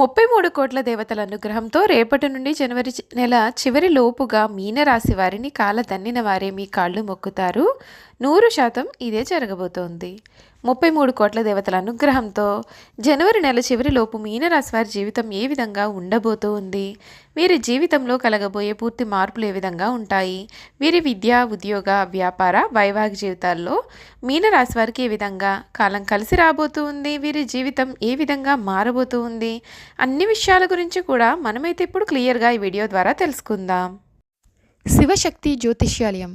ముప్పై మూడు కోట్ల దేవతల అనుగ్రహంతో రేపటి నుండి జనవరి నెల చివరి లోపుగా మీనరాశి వారిని కాల తన్నిన వారే మీ కాళ్ళు మొక్కుతారు. నూరు శాతం ఇదే జరగబోతోంది. ముప్పై మూడు కోట్ల దేవతల అనుగ్రహంతో జనవరి నెల చివరిలోపు మీనరాశి వారి జీవితం ఏ విధంగా ఉండబోతూ ఉంది? వీరి జీవితంలో కలగబోయే పూర్తి మార్పులు ఏ విధంగా ఉంటాయి? వీరి విద్య ఉద్యోగ వ్యాపార వైవాహిక జీవితాల్లో మీనరాశి వారికి ఏ విధంగా కాలం కలిసి రాబోతూ ఉంది? వీరి జీవితం ఏ విధంగా మారబోతూ ఉంది? అన్ని విషయాల గురించి కూడా మనమైతే ఇప్పుడు క్లియర్గా ఈ వీడియో ద్వారా తెలుసుకుందాం. శివశక్తి జ్యోతిష్యాలయం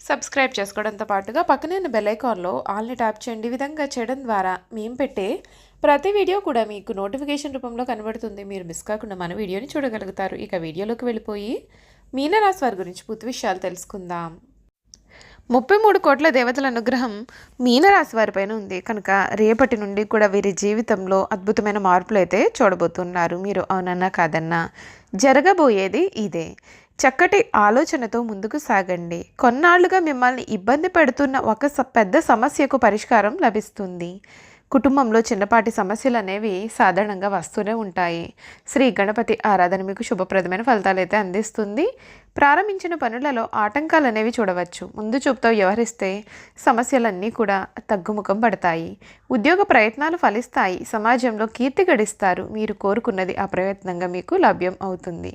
సబ్స్క్రైబ్ చేసుకోవడంతో పాటుగా పక్కనే ఉన్న బెల్ ఆల్ని ట్యాప్ చేయండి. ఈ విధంగా చేయడం ద్వారా మేము పెట్టే ప్రతి వీడియో కూడా మీకు నోటిఫికేషన్ రూపంలో కనబడుతుంది. మీరు మిస్ కాకుండా మన వీడియోని చూడగలుగుతారు. ఇక వీడియోలోకి వెళ్ళిపోయి మీనరాశి వారి గురించి పూర్తి విషయాలు తెలుసుకుందాం. ముప్పై మూడు కోట్ల దేవతల అనుగ్రహం మీనరాశి వారిపైన ఉంది. కనుక రేపటి నుండి కూడా వీరి జీవితంలో అద్భుతమైన మార్పులు అయితే చూడబోతున్నారు. మీరు అవునన్నా కాదన్నా జరగబోయేది ఇదే. చక్కటి ఆలోచనతో ముందుకు సాగండి. కొన్నాళ్ళుగా మిమ్మల్ని ఇబ్బంది పెడుతున్న ఒక స- పెద్ద సమస్యకు పరిష్కారం లభిస్తుంది. కుటుంబంలో చిన్నపాటి సమస్యలు అనేవి సాధారణంగా వస్తూనే ఉంటాయి. శ్రీ గణపతి ఆరాధన మీకు శుభప్రదమైన ఫలితాలు అయితే అందిస్తుంది. ప్రారంభించిన పనులలో ఆటంకాలు అనేవి చూడవచ్చు. ముందు చూపుతో వ్యవహరిస్తే సమస్యలన్నీ కూడా తగ్గుముఖం పడతాయి. ఉద్యోగ ప్రయత్నాలు ఫలిస్తాయి. సమాజంలో కీర్తి గడిస్తారు. మీరు కోరుకున్నది అప్రయత్నంగా మీకు లభ్యం అవుతుంది.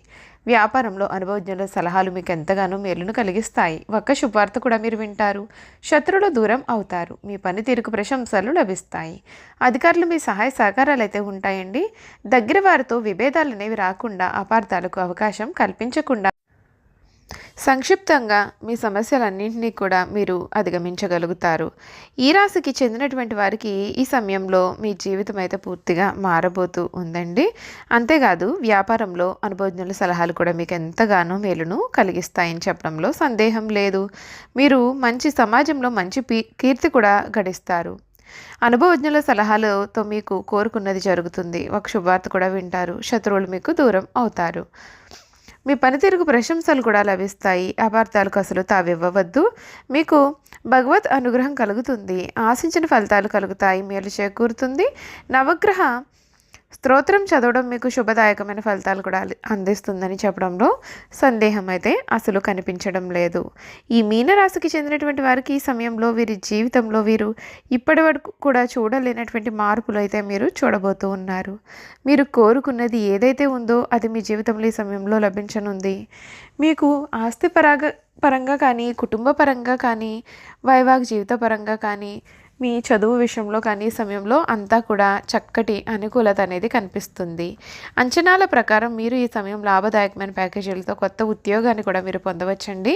వ్యాపారంలో అనుభవజ్ఞుల సలహాలు మీకు ఎంతగానో మేలును కలిగిస్తాయి. ఒక్క శుభవార్త కూడా మీరు వింటారు. శత్రువులు దూరం అవుతారు. మీ పనితీరుకు ప్రశంసలు లభిస్తాయి. అధికారులు మీ సహాయ సహకారాలు అయితే ఉంటాయండి. దగ్గర వారితో విభేదాలు అనేవి రాకుండా అపార్థాలకు అవకాశం కల్పించకుండా సంక్షిప్తంగా మీ సమస్యలన్నింటినీ కూడా మీరు అధిగమించగలుగుతారు. ఈ రాశికి చెందినటువంటి వారికి ఈ సమయంలో మీ జీవితం అయితే పూర్తిగా మారబోతూ ఉందండి. అంతేకాదు వ్యాపారంలో అనుభవజ్ఞుల సలహాలు కూడా మీకు ఎంతగానో మేలును కలిగిస్తాయని చెప్పడంలో సందేహం లేదు. మీరు మంచి సమాజంలో మంచి పీ కీర్తి కూడా గడిస్తారు. అనుభవజ్ఞుల సలహాలతో మీకు కోరుకున్నది జరుగుతుంది. ఒక శుభార్త కూడా వింటారు. శత్రువులు మీకు దూరం అవుతారు. మీ పనితీరుకు ప్రశంసలు కూడా లభిస్తాయి. అపార్థాలకు అసలు తావివ్వవద్దు. మీకు భగవత్ అనుగ్రహం కలుగుతుంది. ఆశించిన ఫలితాలు కలుగుతాయి. మేలు చేకూరుతుంది. నవగ్రహ స్తోత్రం చదవడం మీకు శుభదాయకమైన ఫలితాలు కూడా అందిస్తుందని చెప్పడంలో సందేహం అయితే అసలు కనిపించడం లేదు. ఈ మీనరాశికి చెందినటువంటి వారికి ఈ సమయంలో వీరి జీవితంలో వీరు ఇప్పటి వరకు కూడా చూడలేనటువంటి మార్పులు అయితే మీరు చూడబోతూ ఉన్నారు. మీరు కోరుకున్నది ఏదైతే ఉందో అది మీ జీవితంలో ఈ సమయంలో లభించనుంది. మీకు ఆస్తి పరాగ పరంగా కానీ కుటుంబ పరంగా కానీ వైవాహిక జీవిత పరంగా కానీ మీ చదువు విషయంలో కానీ ఈ సమయంలో అంతా కూడా చక్కటి అనుకూలత అనేది కనిపిస్తుంది. అంచనాల ప్రకారం మీరు ఈ సమయం లాభదాయకమైన ప్యాకేజీలతో కొత్త ఉద్యోగాన్ని కూడా మీరు పొందవచ్చండి.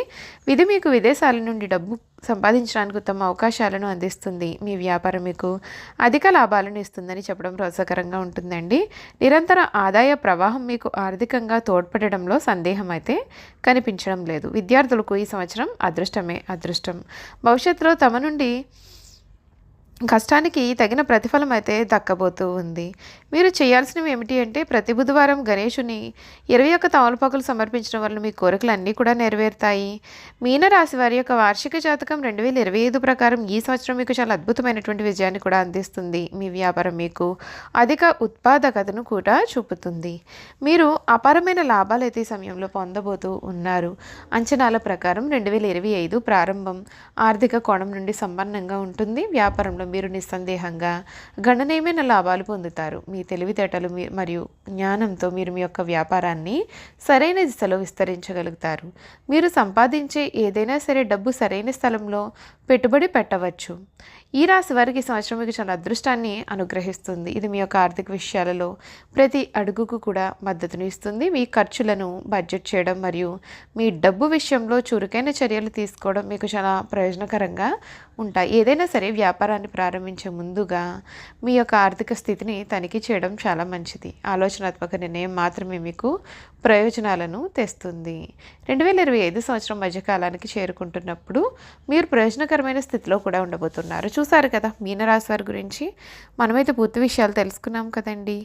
ఇది మీకు విదేశాల నుండి డబ్బు సంపాదించడానికి ఉత్తమ అవకాశాలను అందిస్తుంది. మీ వ్యాపారం మీకు అధిక లాభాలను ఇస్తుందని చెప్పడం ప్రోత్సాహకరంగా ఉంటుందండి. నిరంతర ఆదాయ ప్రవాహం మీకు ఆర్థికంగా తోడ్పడడంలో సందేహం అయితే కనిపించడం లేదు. విద్యార్థులకు ఈ సంవత్సరం అదృష్టమే అదృష్టం. భవిష్యత్తులో తమ నుండి కష్టానికి తగిన ప్రతిఫలం అయితే దక్కబోతూ ఉంది. మీరు చేయాల్సినవి ఏమిటి అంటే ప్రతి బుధవారం గణేషుని ఇరవై ఒక్క తమలపాకులు సమర్పించడం వల్ల మీ కోరికలు అన్నీ కూడా నెరవేరుతాయి. మీనరాశి వారి యొక్క వార్షిక జాతకం రెండు వేల ఇరవై ఐదు ప్రకారం ఈ సంవత్సరం మీకు చాలా అద్భుతమైనటువంటి విజయాన్ని కూడా అందిస్తుంది. మీ వ్యాపారం మీకు అధిక ఉత్పాదకతను కూడా చూపుతుంది. మీరు అపారమైన లాభాలు అయితే ఈ సమయంలో పొందబోతూ ఉన్నారు. అంచనాల ప్రకారం రెండు వేల ఇరవై ఐదు ప్రారంభం ఆర్థిక కోణం నుండి సంపన్నంగా ఉంటుంది. వ్యాపారంలో మీరు నిస్సందేహంగా గణనీయమైన లాభాలు పొందుతారు. మీ తెలివితేటలు మీ మరియు జ్ఞానంతో మీరు మీ యొక్క వ్యాపారాన్ని సరైన దిశలో విస్తరించగలుగుతారు. మీరు సంపాదించే ఏదైనా సరే డబ్బు సరైన స్థలంలో పెట్టుబడి పెట్టవచ్చు. ఈ రాశి వారికి సంవత్సరం మీకు చాలా అదృష్టాన్ని అనుగ్రహిస్తుంది. ఇది మీ యొక్క ఆర్థిక విషయాలలో ప్రతి అడుగుకు కూడా మద్దతును ఇస్తుంది. మీ ఖర్చులను బడ్జెట్ చేయడం మరియు మీ డబ్బు విషయంలో చురుకైన చర్యలు తీసుకోవడం మీకు చాలా ప్రయోజనకరంగా ఉంటాయి. ఏదైనా సరే వ్యాపారాన్ని ప్రారంభించే ముందుగా మీ యొక్క ఆర్థిక స్థితిని తనిఖీ చేయడం చాలా మంచిది. ఆలోచనాత్మక నిర్ణయం మాత్రమే మీకు ప్రయోజనాలను తెస్తుంది. రెండు వేల ఇరవై ఐదు సంవత్సరం మధ్యకాలానికి చేరుకుంటున్నప్పుడు మీరు ప్రయోజనకరమైన స్థితిలో కూడా ఉండబోతున్నారు. చూసారు కదా మీనరాశి వారి గురించి మనమైతే పూర్తి విషయాలు తెలుసుకున్నాం కదండి.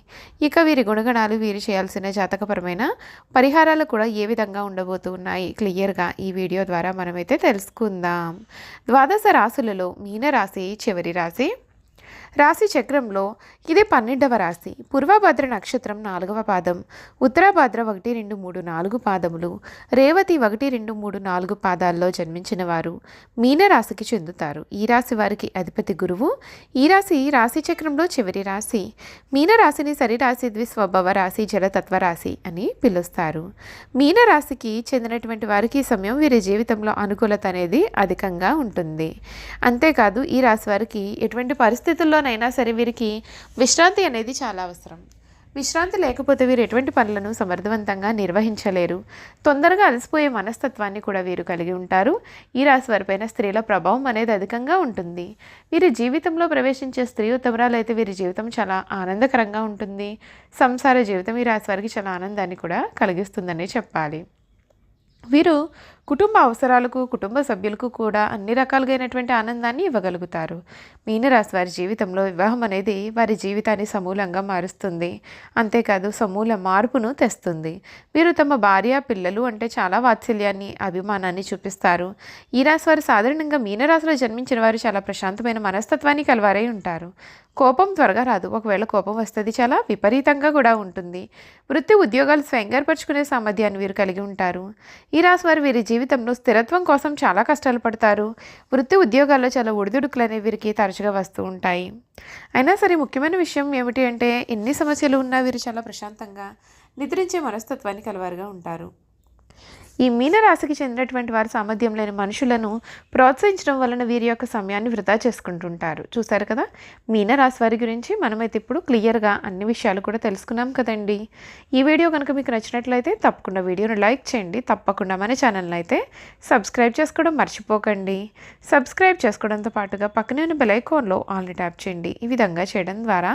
ఇక వీరి గుణగణాలు వీరు చేయాల్సిన జాతకపరమైన పరిహారాలు కూడా ఏ విధంగా ఉండబోతున్నాయి? క్లియర్గా ఈ వీడియో ద్వారా మనమైతే తెలుసుకుందాం. ద్వాదశ రాశులలో మీనరాశి చివరి రాశి రాశి చక్రంలో ఇది పన్నెండవ రాశి. పూర్వభద్ర నక్షత్రం నాలుగవ పాదం. ఉత్తరాభద్ర ఒకటి రెండు మూడు నాలుగు పాదములు. రేవతి ఒకటి రెండు మూడు నాలుగు పాదాల్లో జన్మించిన వారు మీనరాశికి చెందుతారు. ఈ రాశి వారికి అధిపతి గురువు. ఈ రాశి రాశి చక్రంలో చివరి రాశి. మీనరాశిని సరిరాశి ద్విస్వభవ రాశి జలతత్వ రాశి అని పిలుస్తారు. మీనరాశికి చెందినటువంటి వారికి ఈ సమయం వీరి జీవితంలో అనుకూలత అనేది అధికంగా ఉంటుంది. అంతేకాదు ఈ రాశి వారికి ఎటువంటి పరిస్థితుల్లో పరిస్థితుల్లోనైనా సరే వీరికి విశ్రాంతి అనేది చాలా అవసరం. విశ్రాంతి లేకపోతే వీరు ఎటువంటి పనులను సమర్థవంతంగా నిర్వహించలేరు. తొందరగా అలసిపోయే మనస్తత్వాన్ని కూడా వీరు కలిగి ఉంటారు. ఈ రాశి వారిపైన స్త్రీల ప్రభావం అనేది అధికంగా ఉంటుంది. వీరి జీవితంలో ప్రవేశించే స్త్రీ ఉత్తమరాలు అయితే వీరి జీవితం చాలా ఆనందకరంగా ఉంటుంది. సంసార జీవితం ఈ రాశి వారికి చాలా ఆనందాన్ని కూడా కలిగిస్తుందని చెప్పాలి. వీరు కుటుంబ అవసరాలకు కుటుంబ సభ్యులకు కూడా అన్ని రకాలుగైనటువంటి ఆనందాన్ని ఇవ్వగలుగుతారు. మీనరాశి వారి జీవితంలో వివాహం అనేది వారి జీవితాన్ని సమూలంగా మారుస్తుంది. అంతేకాదు సమూల మార్పును తెస్తుంది. వీరు తమ భార్య పిల్లలు అంటే చాలా వాత్సల్యాన్ని అభిమానాన్ని చూపిస్తారు. ఈ రాశి వారు సాధారణంగా మీనరాశిలో జన్మించిన వారు చాలా ప్రశాంతమైన మనస్తత్వాన్ని కలవారై ఉంటారు. కోపం త్వరగా రాదు. ఒకవేళ కోపం వస్తుంది చాలా విపరీతంగా కూడా ఉంటుంది. వృత్తి ఉద్యోగాలు స్వయంగా పరుచుకునే సామర్థ్యాన్ని వీరు కలిగి ఉంటారు. ఈ రాశి వారు వీరి జీవితంలో స్థిరత్వం కోసం చాలా కష్టాలు పడతారు. వృత్తి ఉద్యోగాల్లో చాలా ఒడిదుడుకులు అనేవి వీరికి తరచుగా వస్తూ ఉంటాయి. అయినా సరే ముఖ్యమైన విషయం ఏమిటి అంటే ఎన్ని సమస్యలు ఉన్నా వీరు చాలా ప్రశాంతంగా నిద్రించే మనస్తత్వాన్ని కలవారుగా ఉంటారు. ఈ మీనరాశికి చెందినటువంటి వారి సామర్థ్యం లేని మనుషులను ప్రోత్సహించడం వలన వీరి యొక్క సమయాన్ని వృధా చేసుకుంటుంటారు. చూసారు కదా? మీనరాశి వారి గురించి మనమైతే ఇప్పుడు క్లియర్గా అన్ని విషయాలు కూడా తెలుసుకున్నాం కదండి. ఈ వీడియో కనుక మీకు నచ్చినట్లయితే తప్పకుండా వీడియోను లైక్ చేయండి. తప్పకుండా మన ఛానల్ని అయితే సబ్స్క్రైబ్ చేసుకోవడం మర్చిపోకండి. సబ్స్క్రైబ్ చేసుకోవడంతో పాటుగా పక్కనే ఉన్న బెల్ ఐకాన్లో ఆల్ని ట్యాప్ చేయండి. ఈ విధంగా చేయడం ద్వారా